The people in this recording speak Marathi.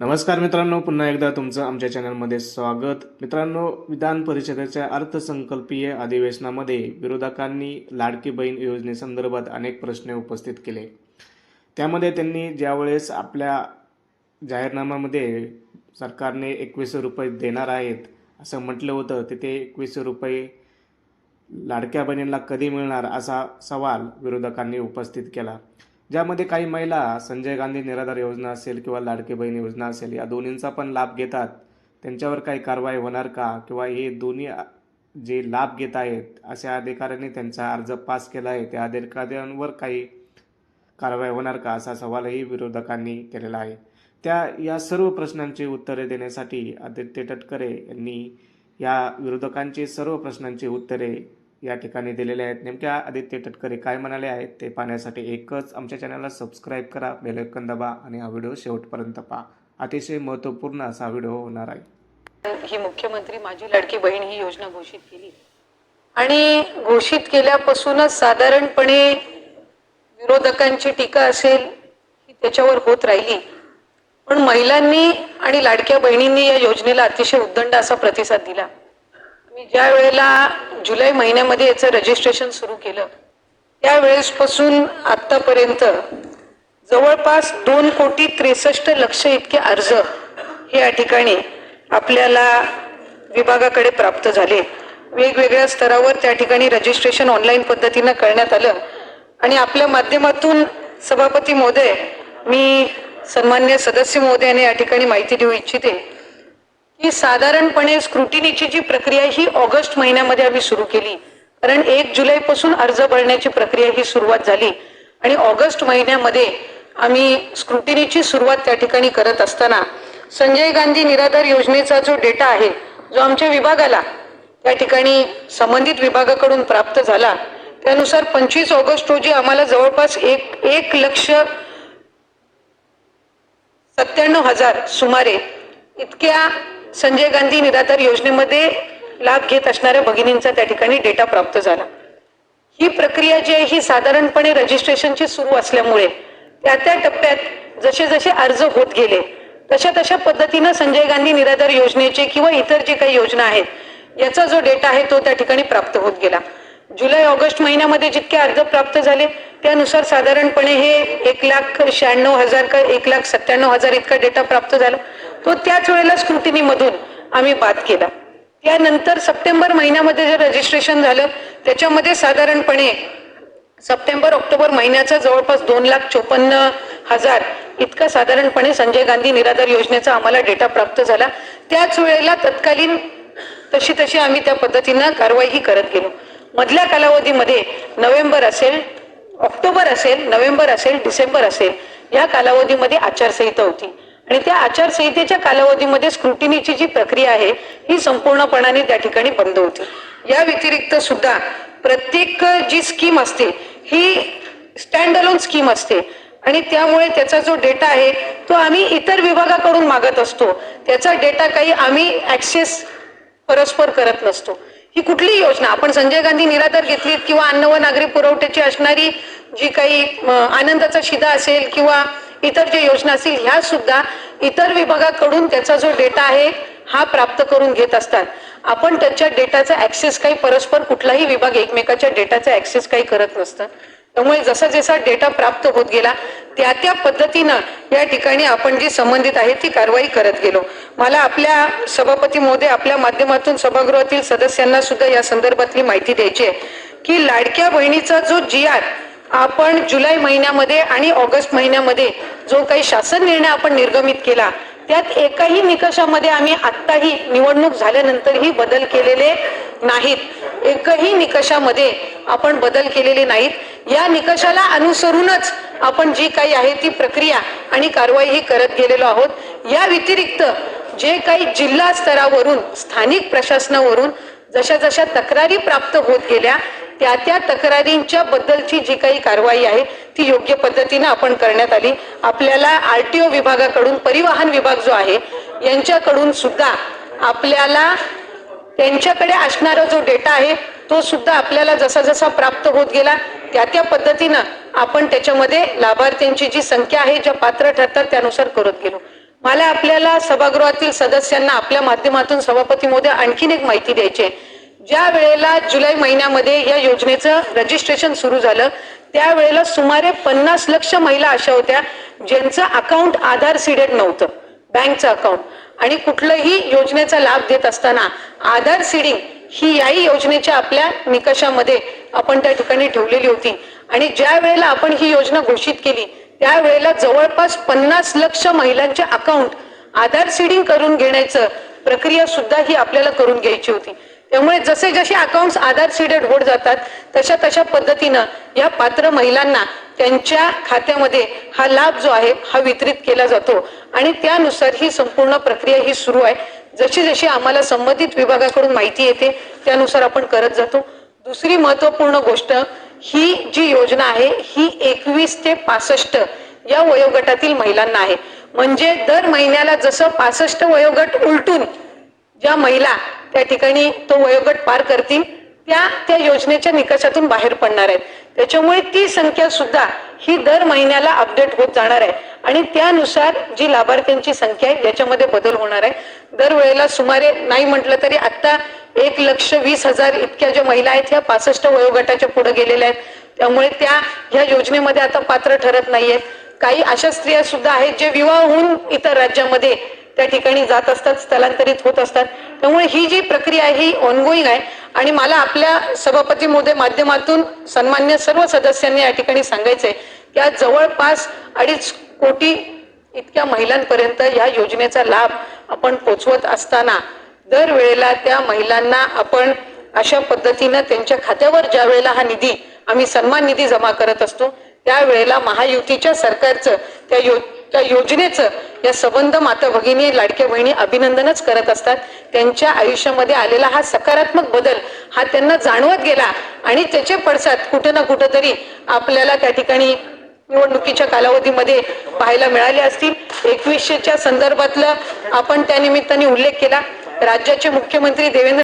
नमस्कार मित्रांनो पुन्हा एकदा तुमचं आमच्या चॅनलमध्ये स्वागत. मित्रांनो विधान परिषदेच्या अर्थसंकल्पीय अधिवेशनामध्ये विरोधकांनी लाडकी बहीण योजनेसंदर्भात अनेक प्रश्न उपस्थित केले. त्यामध्ये त्यांनी ज्यावेळेस आपल्या जाहीरनाम्यामध्ये सरकारने एकवीसशे रुपये देणार आहेत असं म्हटलं होतं तिथे एकवीसशे रुपये लाडक्या बहिणींना कधी मिळणार असा सवाल विरोधकांनी उपस्थित केला. ज्यामध्ये काही महिला संजय गांधी निराधार योजना असेल किंवा लाडकी बहीण योजना असेल या दोन्हींचा पण लाभ घेतात. त्यांच्यावर काही कारवाई होणार का? किंवा हे दोन्ही जे लाभ घेत आहेत अशा अधिकाऱ्यांनी त्यांचा अर्ज पास केला आहे त्या अधिकाऱ्यांवर काही कारवाई होणार का? असा सवालही विरोधकांनी केलेला आहे. त्या या सर्व प्रश्नांची उत्तरे देण्यासाठी आदित्य तटकरे यांनी या विरोधकांची सर्व प्रश्नांची उत्तरे या ठिकाणी दिलेले आहेत. नेमक्या आदित्य तटकरे काय म्हणाले आहेत ते पाहण्यासाठी एकच आमच्या चॅनलला सबस्क्राईब करा बेलैकन दाबा आणि हा व्हिडिओ शेवटपर्यंत पहा. अतिशय महत्त्वपूर्ण असा व्हिडिओ होणार आहे. ही मुख्यमंत्री माझी लाडकी बहीण ही योजना घोषित केली. आणि घोषित केल्यापासूनच साधारणपणे विरोधकांची टीका असेल ही त्याच्यावर होत राहिली. पण महिलांनी आणि लाडक्या बहिणींनी या योजनेला अतिशय उद्दंड असा प्रतिसाद दिला. मी ज्या वेळेला जुलै महिन्यामध्ये याचं रजिस्ट्रेशन सुरू केलं त्यावेळेसपासून आत्तापर्यंत जवळपास दोन कोटी त्रेसष्ट लक्ष इतके अर्ज हे या ठिकाणी आपल्याला विभागाकडे प्राप्त झाले. वेगवेगळ्या स्तरावर त्या ठिकाणी रजिस्ट्रेशन ऑनलाईन पद्धतीनं करण्यात आलं. आणि आपल्या माध्यमातून सभापती महोदय मी सन्मान्य सदस्य महोदयाने या ठिकाणी माहिती देऊ इच्छिते. की साधारणपणे स्क्रुटिनीची जी प्रक्रिया ही ऑगस्ट महिन्यामध्ये आम्ही सुरू केली. कारण एक जुलैपासून अर्ज भरण्याची प्रक्रिया ही सुरुवात झाली. आणि ऑगस्ट महिन्यामध्ये आम्ही स्क्रुटिनीची सुरुवात त्या ठिकाणी करत असताना संजय गांधी निराधार योजनेचा जो डेटा आहे जो आमच्या विभागाला त्या ठिकाणी संबंधित विभागाकडून प्राप्त झाला त्यानुसार पंचवीस ऑगस्ट रोजी आम्हाला जवळपास एक एक लक्ष सत्त्याण्णव हजार सुमारे इतक्या संजय गांधी निराधार योजनेमध्ये लाभ घेत असणाऱ्या भगिनींचा त्या ठिकाणी डेटा प्राप्त झाला. ही प्रक्रिया जी आहे ही साधारणपणे रजिस्ट्रेशनची सुरू असल्यामुळे त्या त्या टप्प्यात जसे जसे अर्ज होत गेले तशा तशा पद्धतीनं संजय गांधी निराधार योजनेचे किंवा इतर जे काही योजना आहेत याचा जो डेटा आहे तो त्या ठिकाणी प्राप्त होत गेला. जुलै ऑगस्ट महिन्यामध्ये जितके अर्ज प्राप्त झाले त्यानुसार साधारणपणे हे एक लाख शहाण्णव हजार का एक लाख सत्त्याण्णव हजार इतका डेटा प्राप्त झाला. तो त्याच वेळेला स्क्रुटिनीमधून आम्ही बाद केला. त्यानंतर सप्टेंबर महिन्यामध्ये जे रजिस्ट्रेशन झालं त्याच्यामध्ये साधारणपणे सप्टेंबर ऑक्टोबर महिन्याचा जवळपास दोन लाख चोपन्न हजार इतका साधारणपणे संजय गांधी निराधार योजनेचा आम्हाला डेटा प्राप्त झाला. त्याच वेळेला तत्कालीन तशी तशी आम्ही त्या पद्धतीनं कारवाईही करत गेलो. मधल्या कालावधीमध्ये नोव्हेंबर असेल ऑक्टोबर असेल नोव्हेंबर असेल डिसेंबर असेल या कालावधीमध्ये आचारसंहिता होती. आणि त्या आचारसंहितेच्या कालावधीमध्ये स्क्रुटिनीची जी प्रक्रिया आहे ही संपूर्णपणाने त्या ठिकाणी बंद होती. या व्यतिरिक्त सुद्धा प्रत्येक जी स्कीम असते ही स्टँड अलोन स्कीम असते. आणि त्यामुळे त्याचा जो डेटा आहे तो आम्ही इतर विभागाकडून मागत असतो. त्याचा डेटा काही आम्ही ऍक्सेस परस्पर करत नसतो. ही कुठलीही योजना. आपण संजय गांधी निराधार घेतलीत किंवा अन्न व नागरी पुरवठ्याची असणारी जी काही आनंदाचा शिदा असेल किंवा इतर जे योजना असतील ह्या सुद्धा इतर विभागाकडून त्याचा जो डेटा आहे हा प्राप्त करून घेत असतात. आपण त्याच्या डेटाचा ऍक्सेस काही परस्पर कुठलाही विभाग एकमेकाच्या डेटाचा ऍक्सेस काही करत नसतं. त्यामुळे जसा जसा डेटा प्राप्त होत गेला त्या त्या पद्धतीनं या ठिकाणी आपण जी संबंधित आहे ती कारवाई करत गेलो. मला आपल्या सभापती महोदय आपल्या माध्यमातून सभागृहातील सदस्यांना सुद्धा या संदर्भातली माहिती द्यायची आहे की लाडक्या बहिणीचा जो जी आर आपण जुलै महिन्यामध्ये आणि ऑगस्ट महिन्यामध्ये जो काही शासन निर्णय आपण निर्गमित केला त्यात एकाही निकषामध्ये आम्ही आत्ताही निवडणूक झाल्यानंतरही बदल केलेले नाहीत. एकही निकषामध्ये आपण बदल केलेले नाहीत. या निकषाला अनुसरूनच आपण जी काही आहे ती प्रक्रिया आणि कारवाई ही करत गेलेलो आहोत. या व्यतिरिक्त जे काही जिल्हा स्तरावरून स्थानिक प्रशासनावरून जशा जशा तक्रारी प्राप्त होत गेल्या त्या त्या तक्रारींच्या बद्दलची जी काही कारवाई आहे ती योग्य पद्धतीनं आपण करण्यात आली. आपल्याला आर टी ओ विभागाकडून परिवहन विभाग जो आहे यांच्याकडून सुद्धा आपल्याला त्यांच्याकडे असणारा जो डेटा आहे तो सुद्धा आपल्याला जसा जसा प्राप्त होत गेला त्या त्या पद्धतीनं आपण त्याच्यामध्ये लाभार्थ्यांची जी संख्या आहे ज्या पात्र ठरतात त्यानुसार करत गेलो. मला आपल्याला सभागृहातील सदस्यांना आपल्या माध्यमातून सभापती मोदी आणखीन एक माहिती द्यायची आहे. ज्या वेळेला जुलै महिन्यामध्ये या योजनेचं रजिस्ट्रेशन सुरू झालं त्यावेळेला सुमारे पन्नास लक्ष महिला अशा होत्या ज्यांचं अकाउंट आधार सीडेड नव्हतं बँकचं अकाउंट आणि कुठलंही योजनेचा लाभ देत असताना आधार सीडिंग ही याही योजनेच्या आपल्या निकषामध्ये आपण त्या ठिकाणी ठेवलेली होती. आणि ज्या वेळेला आपण ही योजना घोषित केली त्यावेळेला जवळपास पन्नास लक्ष महिलांचे अकाउंट आधार सीडिंग करून घेण्याचं प्रक्रिया सुद्धा ही आपल्याला करून घ्यायची होती. त्यामुळे जसे जसे अकाउंट्स आधार सीडेड होत जातात तशा तशा पद्धतीनं या पात्र महिलांना त्यांच्या खात्यामध्ये हा लाभ जो आहे हा वितरित केला जातो. आणि त्यानुसार ही संपूर्ण प्रक्रिया ही सुरू आहे. जशी जशी आम्हाला संबंधित विभागाकडून माहिती येते त्यानुसार आपण करत जातो. दुसरी महत्त्वपूर्ण गोष्ट ही जी योजना आहे ही एकवीस ते पासष्ट या वयोगटातील महिलांना आहे. म्हणजे दर महिन्याला जसं पासष्ट वयोगट उलटून ज्या महिला त्या ठिकाणी तो वयोगट पार करतील त्या त्या योजनेच्या निकषातून बाहेर पडणार आहेत. त्याच्यामुळे ती संख्या सुद्धा ही दर महिन्याला अपडेट होत जाणार आहे. आणि त्यानुसार जी लाभार्थ्यांची संख्या आहे याच्यामध्ये बदल होणार आहे. दरवेळेला सुमारे नाही म्हटलं तरी आत्ता एक लक्ष वीस हजार इतक्या ज्या महिला आहेत ह्या पासष्ट वयोगटाच्या पुढे गेलेल्या आहेत. त्यामुळे त्या ह्या योजनेमध्ये आता पात्र ठरत नाहीयेत काही अशा स्त्रिया सुद्धा आहेत जे विवाह होऊन इतर राज्यामध्ये त्या ठिकाणी जात असतात स्थलांतरित होत असतात. त्यामुळे ही जी प्रक्रिया आहे ही ऑनगोईंग आहे. आणि मला आपल्या सभापती मोदय माध्यमातून सन्मान्य सर्व सदस्यांनी या ठिकाणी सांगायचंय की आज जवळपास अडीच कोटी इतक्या महिलांपर्यंत या योजनेचा लाभ आपण पोचवत असताना दरवेळेला त्या महिलांना आपण अशा पद्धतीनं त्यांच्या खात्यावर ज्या वेळेला हा निधी आम्ही सन्मान निधी जमा करत असतो त्यावेळेला महायुतीच्या सरकारचं त्या यो त्या योजनेचं या संबंध माता भगिनी लाडक्या बहिणी अभिनंदनच करत असतात. त्यांच्या आयुष्यामध्ये आलेला हा सकारात्मक बदल हा त्यांना जाणवत गेला आणि त्याचे पडसाद कुठं ना कुठं तरी आपल्याला त्या ठिकाणी निवडणुकीच्या कालावधीमध्ये पाहायला मिळाले असतील. एकवीसशेच्या संदर्भातलं आपण त्या निमित्ताने उल्लेख केला. राज्याचे मुख्यमंत्री देवेंद्र